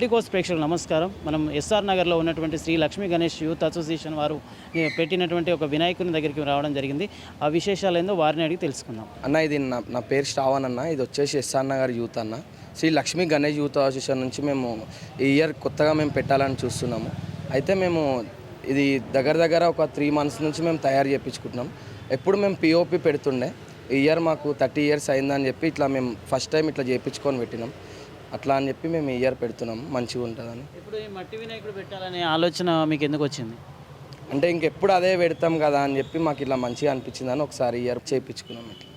Politicos ప్రేక్షకులు నమస్కారం. మనం ఎస్ఆర్ నగర్లో ఉన్నటువంటి శ్రీ లక్ష్మీ గణేష్ యూత్ అసోసియేషన్ వారు పెట్టినటువంటి ఒక వినాయకుని దగ్గరికి రావడం జరిగింది. ఆ విశేషాలు ఏందో వారిని అడిగి తెలుసుకుందాం. అన్న ఇది నా నా పేరు శ్రావణ్ అన్న. ఇది వచ్చేసి ఎస్ఆర్ నగర్ యూత్ అన్న. శ్రీ లక్ష్మీ గణేష్ యూత్ అసోసియేషన్ నుంచి మేము ఈ ఇయర్ కొత్తగా మేము పెట్టాలని చూస్తున్నాము. అయితే మేము ఇది దగ్గర దగ్గర ఒక త్రీ మంత్స్ నుంచి మేము తయారు చేయించుకుంటున్నాం ఎప్పుడు మేము పిఓపి పెడుతుండే ఈ ఇయర్ మాకు థర్టీ ఇయర్స్ అయిందని చెప్పి ఇట్లా మేము ఫస్ట్ టైం ఇట్లా చేయించుకొని పెట్టినాం. అట్లా అని చెప్పి మేము ఇయర్ పెడుతున్నాం మంచిగా ఉంటుందని. ఇప్పుడు ఈ మట్టి వినాయకుడు పెట్టాలనే ఆలోచన మీకు ఎందుకు వచ్చింది? అంటే ఇంకెప్పుడు అదే పెడతాం కదా అని చెప్పి మాకు ఇట్లా మంచిగా అనిపించిందని ఒకసారి ఇయర్ చేయించుకున్నాం ఇట్లా.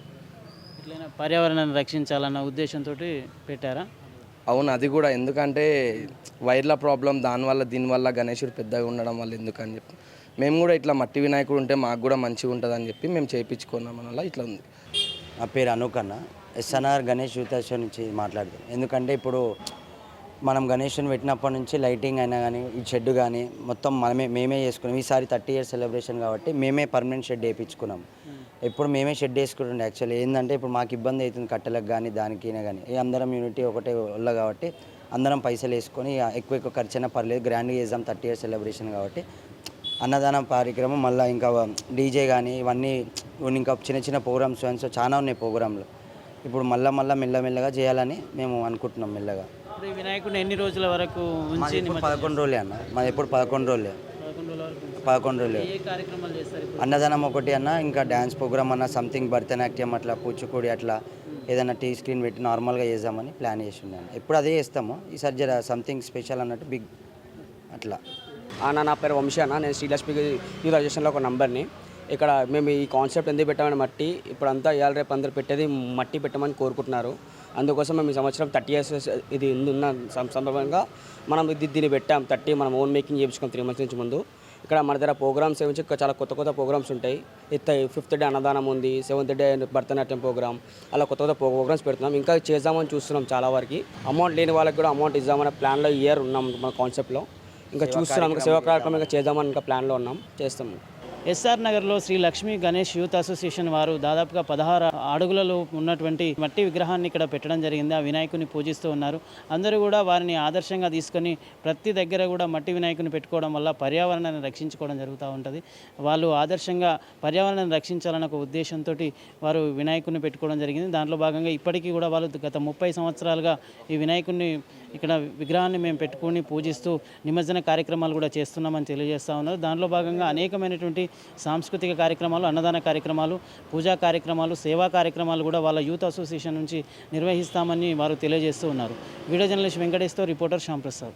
ఇట్లైనా పర్యావరణాన్ని రక్షించాలన్న ఉద్దేశంతో పెట్టారా? అవును అది కూడా. ఎందుకంటే వైర్ల ప్రాబ్లం దానివల్ల దీనివల్ల గణేశుడు పెద్దగా ఉండడం వల్ల ఎందుకని చెప్పి. మేము కూడా ఇట్లా మట్టి వినాయకుడు ఉంటే మాకు కూడా మంచిగా ఉంటుంది అని చెప్పి మేము చేయించుకున్నాం వల్ల ఇట్లా ఉంది. నా పేరు అనూక్ అన్న. ఎస్ఎన్ఆర్ గణేష్ యూత్ అసోసియేషన్ నుంచి మాట్లాడుతాను ఎందుకంటే ఇప్పుడు మనం గణేష్ని పెట్టినప్పటి నుంచి లైటింగ్ అయినా కానీ ఈ షెడ్ కానీ మొత్తం మనమే మేమే చేసుకున్నాం. ఈసారి థర్టీ ఇయర్స్ సెలబ్రేషన్ కాబట్టి మేమే పర్మనెంట్ షెడ్ వేయించుకున్నాం. ఎప్పుడు మేమే షెడ్ వేసుకుంటుండే యాక్చువల్లీ. ఏంటంటే ఇప్పుడు మాకు ఇబ్బంది అవుతుంది కట్టెలకు కానీ దానికి కానీ. ఏ అందరం యూనిటీ ఒకటే వల్ల కాబట్టి అందరం పైసలు వేసుకొని ఎక్కువ ఎక్కువ ఖర్చు అయినా పర్లేదు గ్రాండ్గా చేద్దాం థర్టీ ఇయర్స్ సెలబ్రేషన్ కాబట్టి. అన్నదాన కార్యక్రమం మళ్ళీ ఇంకా డీజే కానీ ఇవన్నీ ఇంకా చిన్న చిన్న ప్రోగ్రామ్స్ సో చాలా ఉన్నాయి ప్రోగ్రాంలు ఇప్పుడు మళ్ళీ మళ్ళీ మెల్లమెల్లగా చేయాలని మేము అనుకుంటున్నాం మెల్లగా. ఇప్పుడు వినాయకుడిని ఎన్ని రోజుల వరకు ఉంచి పదకొండు రోజులే అన్న. మాది ఎప్పుడు పదకొండు రోజులే. పదకొండు రోజుల అన్నదానం ఒకటి అన్న ఇంకా డ్యాన్స్ ప్రోగ్రామ్ అన్న సంథింగ్ భరతనాట్యం అట్లా కూచిపూడి అట్లా ఏదైనా టీ స్క్రీన్ పెట్టి నార్మల్గా చేద్దామని ప్లాన్ చేసి ఉన్నాను ఎప్పుడు అదే చేస్తాము. ఈసారి జర సంథింగ్ స్పెషల్ అన్నట్టు బిగ్ అట్లా. అన్న నా పేరు వంశీ అన్న. నేను శ్రీలక్ష్మి యూరైజేషన్లో ఒక నంబర్ని. ఇక్కడ మేము ఈ కాన్సెప్ట్ ఎందుకు పెట్టామని మట్టి ఇప్పుడు అంతా ఇవాళ రేపు అందరు పెట్టేది మట్టి పెట్టమని కోరుకుంటున్నారు. అందుకోసం మేము ఈ సంవత్సరం థర్టీ ఇయర్స్ ఇది ఉన్న సందర్భంగా మనం ఇది దీన్ని పెట్టాం. థర్టీ మనం ఓన్ మేకింగ్ చేయించుకున్నాం త్రీ మంత్స్ నుంచి ముందు. ఇక్కడ మన దగ్గర ప్రోగ్రామ్స్ ఏమించి చాలా కొత్త కొత్త ప్రోగ్రామ్స్ ఉంటాయి. ఫిఫ్త్ డే అన్నదానం ఉంది సెవెంత్ డే భరతనాట్యం ప్రోగ్రామ్ అలా కొత్త కొత్త ప్రోగ్రామ్స్ పెడుతున్నాం. ఇంకా చేద్దామని చూస్తున్నాం చాలా వరకు. అమౌంట్ లేని వాళ్ళకి కూడా అమౌంట్ ఇద్దామనే ప్లాన్లో ఇయర్ ఉన్నాం మన కాన్సెప్ట్లో. ఇంకా చూస్తున్నాం ఇంకా సేవా కార్యక్రమం ఇంకా చేద్దామని ఇంకా ప్లాన్లో ఉన్నాం చేస్తాము ఎస్ఆర్ నగర్లో శ్రీ లక్ష్మీ గణేష్ యూత్ అసోసియేషన్ వారు దాదాపుగా పదహారు అడుగులలో ఉన్నటువంటి మట్టి విగ్రహాన్ని ఇక్కడ పెట్టడం జరిగింది. ఆ వినాయకుని పూజిస్తూ ఉన్నారు. అందరూ కూడా వారిని ఆదర్శంగా తీసుకొని ప్రతి దగ్గర కూడా మట్టి వినాయకుని పెట్టుకోవడం వల్ల పర్యావరణాన్ని రక్షించుకోవడం జరుగుతూ ఉంటుంది. వాళ్ళు ఆదర్శంగా పర్యావరణాన్ని రక్షించాలన్న ఒక ఉద్దేశంతో వారు వినాయకుని పెట్టుకోవడం జరిగింది. దాంట్లో భాగంగా ఇప్పటికీ కూడా వాళ్ళు గత ముప్పై సంవత్సరాలుగా ఈ వినాయకుడిని ఇక్కడ విగ్రహాన్ని మేము పెట్టుకొని పూజిస్తూ నిమజ్జన కార్యక్రమాలు కూడా చేస్తున్నామని తెలియజేస్తూ ఉన్నారు. దానిలో భాగంగా అనేకమైనటువంటి సాంస్కృతిక కార్యక్రమాలు అన్నదాన కార్యక్రమాలు పూజా కార్యక్రమాలు సేవా కార్యక్రమాలు కూడా వాళ్ళ యూత్ అసోసియేషన్ నుంచి నిర్వహిస్తామని వారు తెలియజేస్తూ ఉన్నారు. Video journalist వెంకటేష్తో reporter Shyamprasad